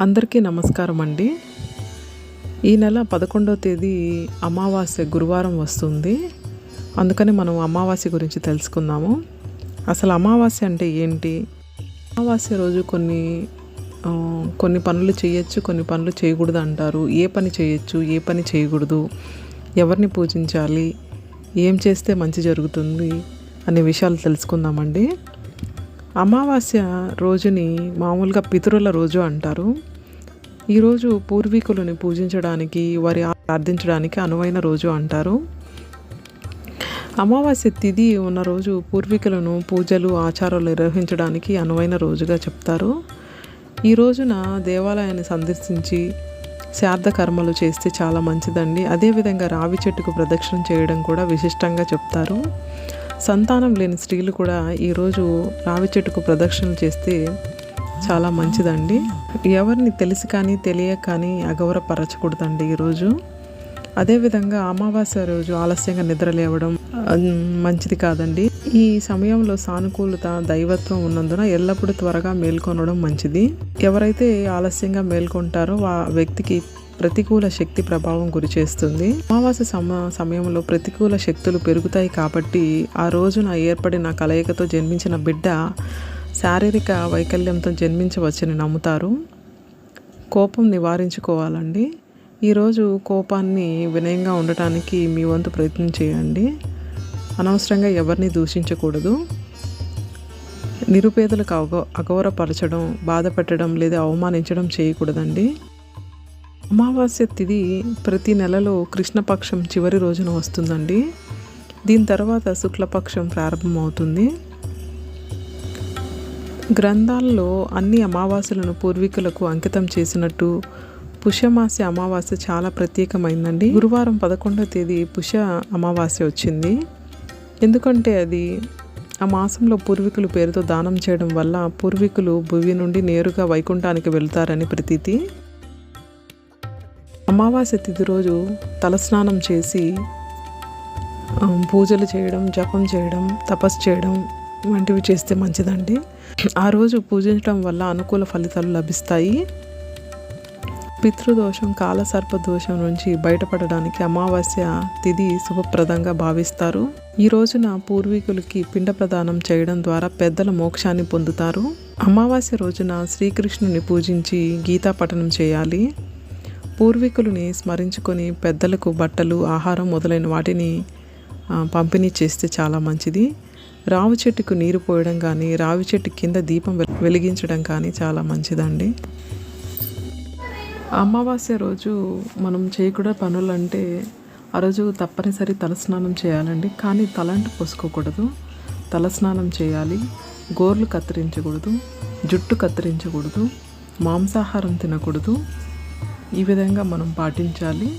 అందరికీ నమస్కారం అండి. ఈ నెల పదకొండవ తేదీ అమావాస్య గురువారం వస్తుంది. అందుకని మనం అమావాస్య గురించి తెలుసుకుందాము. అసలు అమావాస్య అంటే ఏంటి? అమావాస్య రోజు కొన్ని కొన్ని పనులు చేయొచ్చు కొన్ని పనులు చేయకూడదు అంటారు. ఏ పని చేయొచ్చు ఏ పని చేయకూడదు ఎవరిని పూజించాలి ఏం చేస్తే మంచి జరుగుతుంది అనే విషయాలు తెలుసుకుందామండి. అమావాస్య రోజుని మామూలుగా పితరుల రోజు అంటారు. ఈరోజు పూర్వీకులని పూజించడానికి వారి ప్రార్థించడానికి అనువైన రోజు అంటారు. అమావాస్య తిథి ఉన్న రోజు పూర్వీకులను పూజలు ఆచారాలు నిర్వహించడానికి అనువైన రోజుగా చెప్తారు. ఈ రోజున దేవాలయాన్ని సందర్శించి శార్థ కర్మలు చేస్తే చాలా మంచిదండి. అదేవిధంగా రావి చెట్టుకు ప్రదక్షిణ చేయడం కూడా విశిష్టంగా చెప్తారు. సంతానం లేని స్త్రీలు కూడా ఈరోజు రావి చెట్టుకు ప్రదక్షిణలు చేస్తే చాలా మంచిదండి. ఎవరిని తెలిసి కానీ తెలియక కానీ అగౌరపరచకూడదండి ఈరోజు అదేవిధంగా అమావాస్య రోజు ఆలస్యంగా నిద్ర లేవడం మంచిది కాదండి. ఈ సమయంలో సానుకూలత దైవత్వం ఉన్నందున ఎల్లప్పుడూ త్వరగా మేల్కొనడం మంచిది. ఎవరైతే ఆలస్యంగా మేల్కొంటారో ఆ వ్యక్తికి ప్రతికూల శక్తి ప్రభావం గురి చేస్తుంది. అమావాస్య సమ సమయంలో ప్రతికూల శక్తులు పెరుగుతాయి కాబట్టి ఆ రోజున ఏర్పడిన కలయికతో జన్మించిన బిడ్డ శారీరక వైకల్యంతో జన్మించవచ్చని నమ్ముతారు. కోపం నివారించుకోవాలండి. ఈరోజు కోపాన్ని వినయంగా ఉండటానికి మీ వంతు ప్రయత్నం చేయండి. అనవసరంగా ఎవరిని దూషించకూడదు. నిరుపేదలకు అగ అగౌరవపరచడం బాధపెట్టడం లేదా అవమానించడం చేయకూడదండి. అమావాస్య తిథి ప్రతి నెలలో కృష్ణపక్షం చివరి రోజున వస్తుందండి. దీని తర్వాత శుక్లపక్షం ప్రారంభమవుతుంది. గ్రంథాల్లో అన్ని అమావాస్యలను పూర్వీకులకు అంకితం చేసినట్టు పుష్యమాస అమావాస్య చాలా ప్రత్యేకమైందండి. గురువారం పదకొండవ తేదీ పుష్య అమావాస్య వచ్చింది. ఎందుకంటే అది ఆ మాసంలో పూర్వీకులు పేరుతో దానం చేయడం వల్ల పూర్వీకులు భువి నుండి నేరుగా వైకుంఠానికి వెళ్తారని ప్రతీతి. అమావాస్య తిథి రోజు తలస్నానం చేసి పూజలు చేయడం జపం చేయడం తపస్సు చేయడం వంటివి చేస్తే మంచిదండి. ఆ రోజు పూజించడం వల్ల అనుకూల ఫలితాలు లభిస్తాయి. పితృదోషం కాలసర్ప దోషం నుంచి బయటపడడానికి అమావాస్య తిథి శుభప్రదంగా భావిస్తారు. ఈ రోజున పూర్వీకులకి పిండ ప్రదానం చేయడం ద్వారా పెద్దల మోక్షాన్ని పొందుతారు. అమావాస్య రోజున శ్రీకృష్ణుని పూజించి గీతా పఠనం చేయాలి. పూర్వీకులని స్మరించుకొని పెద్దలకు బట్టలు ఆహారం మొదలైన వాటిని పంపిణీ చేస్తే చాలా మంచిది. రావి చెట్టుకు నీరు పోయడం కానీ రావి చెట్టు కింద దీపం వెలిగించడం కానీ చాలా మంచిదండి. అమావాస్య రోజు మనం చేయకూడ పనులంటే ఆ రోజు తప్పనిసరి తలస్నానం చేయాలండి. కానీ తలంటు పోసుకోకూడదు. తలస్నానం చేయాలి. గోర్లు కత్తిరించకూడదు. జుట్టు కత్తిరించకూడదు. మాంసాహారం తినకూడదు. ఈ విధంగా మనం పాటించాలి.